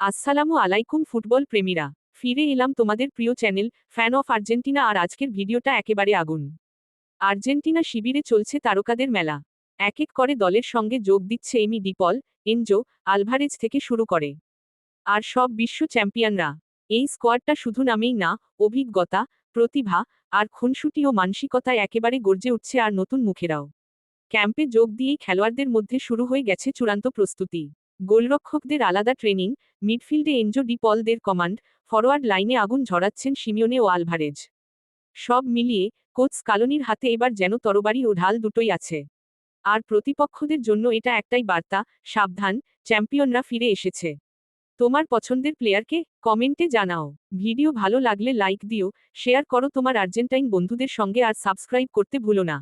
আসসালামু আলাইকুম ফুটবল প্রেমীরা। ফিরে এলাম তোমাদের প্রিয় চ্যানেল ফ্যান অফ আর্জেন্টিনা আর আজকের ভিডিওটা একেবারে আগুন। আর্জেন্টিনা শিবিরে চলছে তারকাদের মেলা। এক এক করে দলের সঙ্গে যোগ দিচ্ছে এমি ডিপল, এনজো, আলভারেজ থেকে শুরু করে। আর সব বিশ্ব চ্যাম্পিয়নরা। এই স্কোয়াডটা শুধু নামেই না, অভিজ্ঞতা, প্রতিভা, আর খুনসুটি ও মানসিকতায় একেবারে গর্জে উঠছে আর নতুন মুখেরাও। ক্যাম্পে যোগ দিয়েই খেলোয়াড়দের মধ্যে শুরু হয়ে গেছে চূড়ান্ত প্রস্তুতি। গোলরক্ষকদের আলাদা ট্রেনিং, মিডফিল্ডে এনজো ডি পলদের কমান্ড ফরওয়ার্ড লাইনে আগুন ঝরাচ্ছেন সিমিওনে ও আলভারেজ। সব মিলিয়ে কোচ কালোনির হাতে এবার যেন তরবারি ও ঢাল দুটোই আছে। আর প্রতিপক্ষদের জন্য এটা একটাই বার্তা, সাবধান, চ্যাম্পিয়নরা ফিরে এসেছে। তোমার পছন্দের প্লেয়ারকে কমেন্টে জানাও। ভিডিও ভালো লাগলে লাইক দিও, শেয়ার করো তোমার আর্জেন্টাইন বন্ধুদের সঙ্গে আর সাবস্ক্রাইব করতে ভুলো না।